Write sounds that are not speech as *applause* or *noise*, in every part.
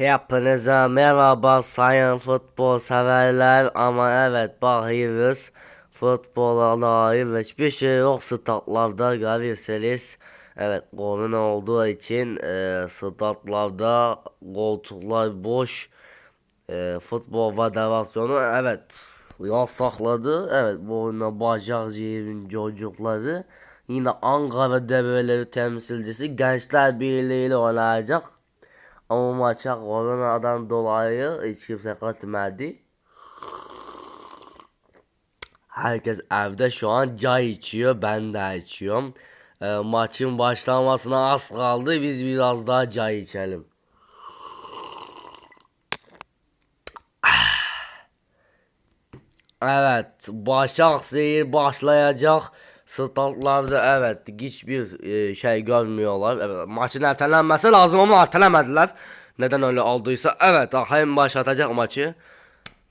Hepinize merhaba sayın futbol severler. Ama evet bakıyoruz futbola dair hiçbir şey yok. Statlarda görürseniz evet korona olduğu için e, statlarda koltuklar boş. E, futbol federasyonu evet yasakladı. Evet bu oyuna Başakşehir'in çocukları. Yine Ankara Devreleri temsilcisi Gençler Birliği ile oynayacak ama maça koronadan dolayı hiç kimse katılmadı. Herkes evde şu an çay içiyor. Ben de içiyorum. Ee, maçın başlamasına az kaldı. Biz biraz daha çay içelim. *sighs* Evet, Başakşehir başlayacak. Statlarda evet hiçbir e, şey görmüyorlar. Evet, maçın ertelenmesi lazım ama ertelemediler. Neden öyle olduysa evet hem başlatacak maçı.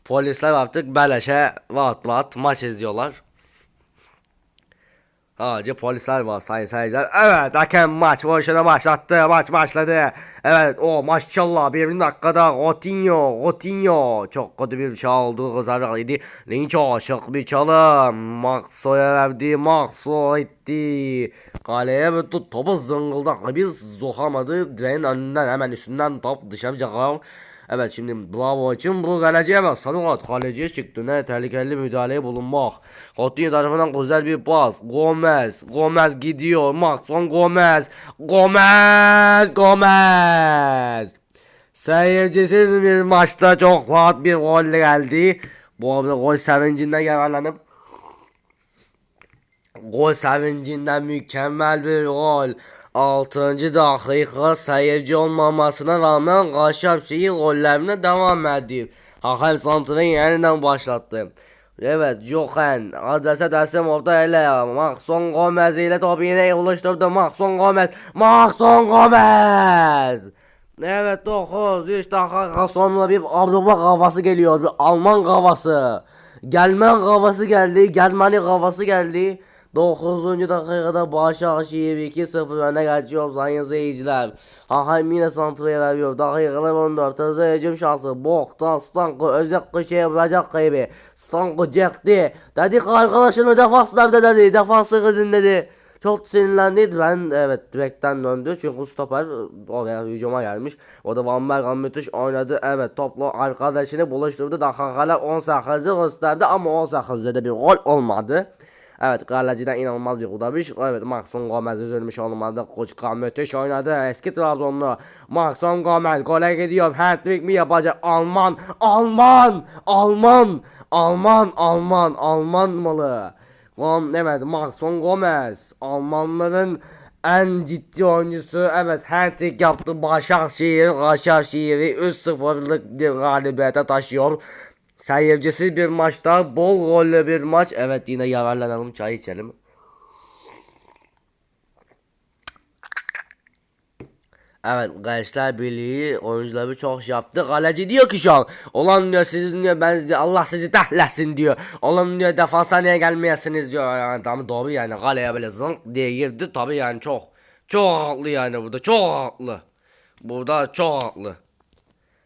Polisler artık beleşe rahat rahat maç izliyorlar. Sadece polisler var sayın seyirciler. Evet hakem maç boşuna başlattı. Maç başladı. Evet o maşallah bir dakikada Coutinho Coutinho çok kötü bir şey oldu kızarıklıydı. Linço şık bir çalım. Maxo'ya verdi. Maxo etti. Kaleye bir tut topu zıngıldak bir sokamadı. Direğin önünden hemen üstünden top dışarı çıkar. Evet şimdi bravo için bu kaleciye bak sarı kart kaleciye çıktı ne tehlikeli müdahaleye bulunmak. Coutinho tarafından güzel bir pas. Gomez. Gomez gidiyor. Maxon Gomez. Gomez. Gomez. Seyircisiz bir maçta çok rahat bir gol geldi. Bu arada gol sevincinden yararlanıp Gol sevincinden mükemmel bir gol. 6. dakika seyirci olmamasına rağmen Kaşapşehir gollerine devam ediyor. Hakem Santr'ın yeniden başlattı. Evet Johan adrese teslim oldu ele Maxon Gomez ile topu yine buluşturdu Maxon Gomez Maxon Gomez Evet 9 3 dakika sonra bir Avrupa kafası geliyor bir Alman kafası Gelmen kafası geldi Germani kafası geldi 9. dakikada Başakşehir 2-0 öne geçiyor sayın seyirciler. Hakem yine santraya veriyor. Dakikalar 14. Hızlı hücum şansı. Boktan Stanko özek köşeye vuracak gibi. Stanko çekti. Dedi ki arkadaşını defans nerede dedi. Defansı kırdın dedi. Çok sinirlendi. Ben evet direkten döndü. Çünkü stoper oraya hücuma gelmiş. O da Van Bergen müthiş oynadı. Evet toplu arkadaşını buluşturdu. Dakikalar 18'i gösterdi ama 18'de de bir gol olmadı. Evet kaleciden inanılmaz bir kurtarış. Evet Maxon Gomez üzülmüş olmadı. Koçka müthiş oynadı. Eski Trabzonlu Maxon Gomez gole gidiyor. Hat-trick mi yapacak? Alman, Alman, Alman, Alman, Alman, Alman malı. Gom evet Maxon Gomez Almanların en ciddi oyuncusu evet hat-trick yaptı Başakşehir Başakşehir'i 3-0'lık bir galibiyete taşıyor. Seyircisiz bir maçta bol gollü bir maç. Evet yine yararlanalım çay içelim. Evet Gençler Birliği oyuncuları çok şey yaptı. Kaleci diyor ki şu an. Olan diyor sizin diyor ben diyor Allah sizi tahlesin diyor. Olan diyor defansa niye gelmeyesiniz diyor. Yani tamam doğru yani kaleye böyle zınk diye girdi. Tabi yani çok. Çok haklı yani burada çok haklı. Burada çok haklı.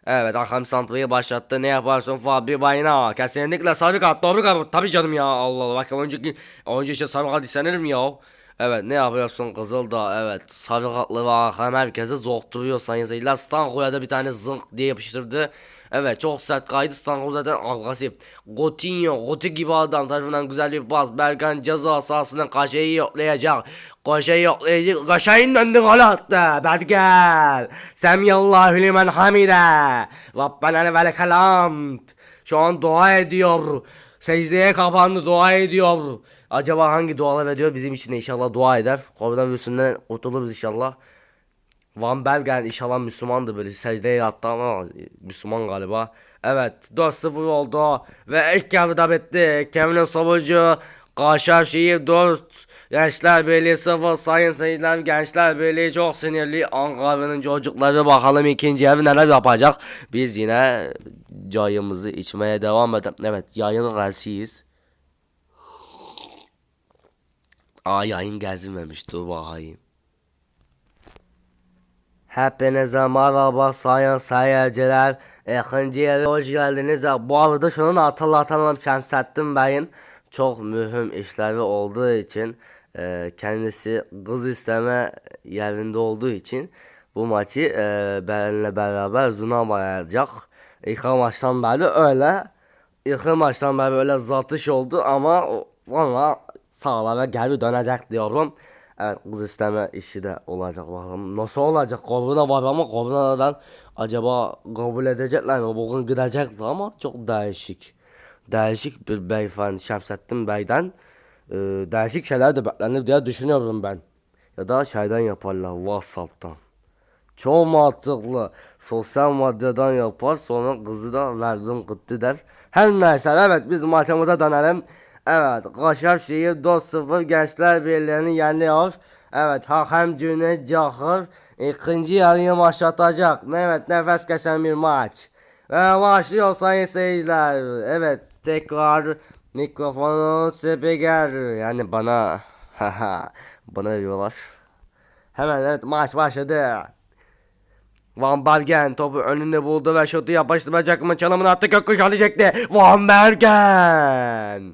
Evet Hakem Santra'yı başlattı. Ne yaparsın Fabri Bayna? Kesinlikle sarı kart. Doğru. Tabii canım ya. Allah Allah. Bak önceki oyuncu işte sarı kart istenir mi ya? Evet ne yapıyorsun kızıl da evet sarı kartlı ve hakem herkese zokturuyor sayın seyirciler. Stanko'ya da bir tane zınk diye yapıştırdı. Evet çok sert kaydı Stanko zaten agresif. Coutinho, Coutinho gibi adam tarafından güzel bir pas. Berkan ceza sahasından Kaşe'yi yoklayacak. Kaşe'yi yoklayacak. Kaşe'nin önünde gol attı. Berkan. Semyallahu limen hamide. Rabbena ve lekel Şu an dua ediyor. Secdeye kapandı dua ediyor. Acaba hangi dualar ediyor bizim için inşallah dua eder. Koronavirüsünden kurtuluruz inşallah. Van Bergen inşallah Müslümandı böyle secdeye yattı ama Müslüman galiba. Evet 4-0 oldu ve ilk yarıda bitti. Kevin Savucu Kaşarşehir 4 Gençler Birliği 0 Sayın seyirciler Gençler Birliği çok sinirli. Ankara'nın çocukları bakalım ikinci yarı neler yapacak? Biz yine çayımızı içmeye devam edelim. Evet yayın karşıyız Aa yayın gezmemiş dur bakayım. Hepinize merhaba sayın seyirciler. İkinci yere hoş geldiniz. Bu arada şunu hatırlatalım Şemsettin Bey'in çok mühim işleri olduğu için e, kendisi kız isteme yerinde olduğu için bu maçı e, benimle beraber Zuna bayacak. İlk maçtan beri öyle. İlk maçtan beri öyle zatış oldu ama sonra sağlara geri dönecek diyorum. Evet kız isteme işi de olacak bakalım. Nasıl olacak? Korona var ama koronadan acaba kabul edecekler mi? Bugün gidecekti ama çok değişik. Değişik bir beyefendi Şemsettin Bey'den e, değişik şeyler de beklenir diye düşünüyorum ben. Ya da şeyden yaparlar Whatsapp'tan. Çok mantıklı. Sosyal medyadan yapar sonra kızı da verdim gitti der. Her neyse evet biz maçımıza dönelim. Evet Kaşarşehir 4-0 Gençler Birliği'ni yeniyor. Evet Hakem Cüneyt Cahır ikinci yarıyı başlatacak. Evet nefes kesen bir maç. Ve başlıyor sayın seyirciler. Evet tekrar mikrofonu spiker yani bana *laughs* bana veriyorlar. Hemen evet maç başladı. Van Bergen topu önünde buldu ve şutu yapıştıracak mı çalımını attı köküş alacaktı. Van Bergen.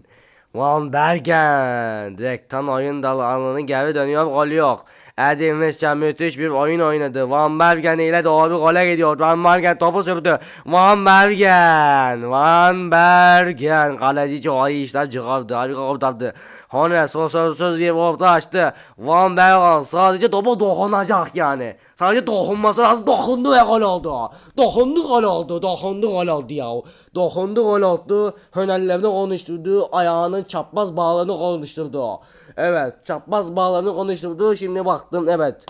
Van Bergen. Direkten oyun dalı alanı geri dönüyor gol yok. Edin Visca müthiş bir oyun oynadı. Van Bergen ile doğru gole gidiyor. Van Bergen topu sürdü. Van Bergen. Van Bergen. Kaleci çok iyi işler çıkardı. Harika kurtardı. Hone sosyalsız bir orta açtı. Van Bergen sadece topu dokunacak yani. Sadece dokunması lazım. Dokundu ve gol oldu. Dokundu gol oldu. Dokundu gol oldu ya. Dokundu gol oldu. Hönellerini konuşturdu. Ayağının çapraz bağlarını konuşturdu. Evet çapraz bağlarını konuşturdu. Şimdi baktım evet.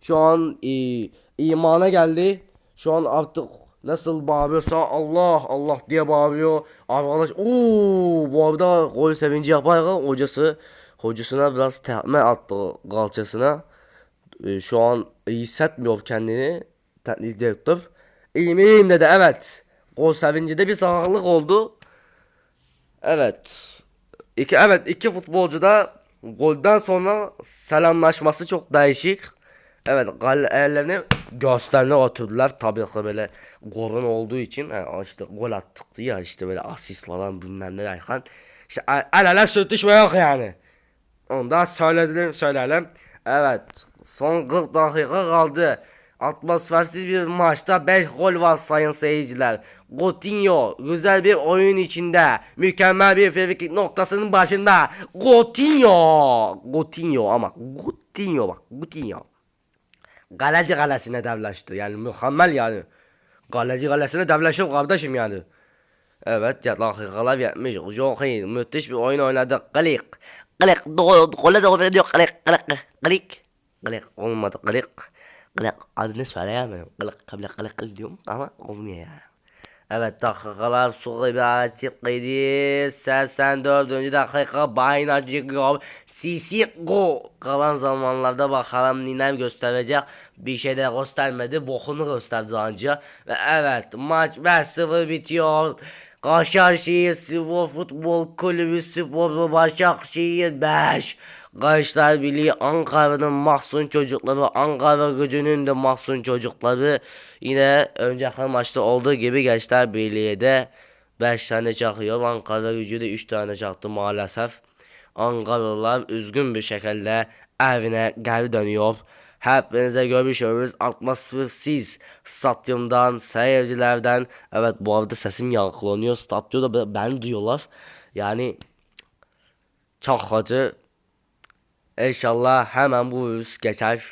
Şu an e, imana geldi. Şu an artık nasıl bağırıyorsa Allah Allah diye bağırıyor. Arkadaş ooo bu arada gol sevinci yaparken hocası hocasına biraz tekme attı kalçasına. E, şu an iyi hissetmiyor kendini. Teknik direktör. İyiyim iyiyim dedi evet. Gol sevincinde bir sakatlık oldu. Evet. İki, evet iki futbolcu da golden sonra selamlaşması çok değişik. Evet ellerini göğüslerine oturdular tabii ki böyle golün olduğu için yani işte gol attık ya işte böyle asist falan bilmem ne derken işte el ele sürtüşme yok yani. Onu da söyledim söyleyelim. Evet son 40 dakika kaldı. Atmosfersiz bir maçta 5 gol var sayın seyirciler. Coutinho güzel bir oyun içinde. Mükemmel bir frikik noktasının başında. Coutinho. Coutinho ama Coutinho bak Coutinho. Kaleci kalesine devleşti. Yani mükemmel yani. Kaleci kalesine devleşim kardeşim yani. Evet ya dakikalar yetmiş. Çok iyi. Müthiş bir oyun oynadı. Klik. Klik. Gole doğru ediyor. Klik. Klik. Klik. Klik. Olmadı. Klik. Klik. Adını söyleyemiyorum. Klik. Klik. Klik diyorum ama olmuyor ya. Evet dakikalar açık idi. 84. dakika bayına çıkıyor. Sisi go. Kalan zamanlarda bakalım ninem gösterecek. Bir şey de göstermedi. Bokunu gösterdi anca. Ve evet maç 5-0 bitiyor. Kaşarşehir Spor Futbol Kulübü Spor Başakşehir 5. Gençler Birliği Ankara'nın mahzun çocukları, Ankara gücünün de mahzun çocukları yine önceki maçta olduğu gibi Gençler Birliği'ye de 5 tane çakıyor. Ankara gücü de 3 tane çaktı maalesef. Ankaralılar üzgün bir şekilde evine geri dönüyor. Hepinize görüşürüz. Atmosfersiz stadyumdan, seyircilerden. Evet bu arada sesim yankılanıyor. Stadyumda beni duyuyorlar. Yani çok kötü. İnşallah hemen bu virüs geçer.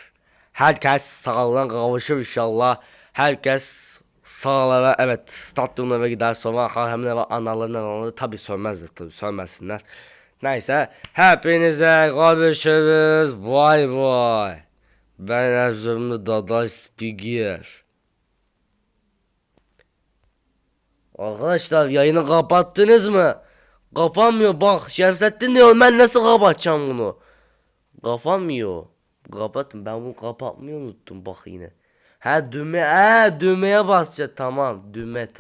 Herkes sağlığına kavuşur inşallah. Herkes sağlara evet stadyumlara gider sonra haremler ve analarından onları tabi sönmezler tabi sönmesinler. Neyse hepinize görüşürüz. Bay bay. Ben Erzurumlu Dadaş Spiger. Arkadaşlar yayını kapattınız mı? Kapanmıyor bak Şemsettin diyor ben nasıl kapatacağım bunu? Kapanmıyor. Kapatın ben bunu kapatmayı unuttum bak yine. Ha düğme ha düğmeye basacağız tamam düğme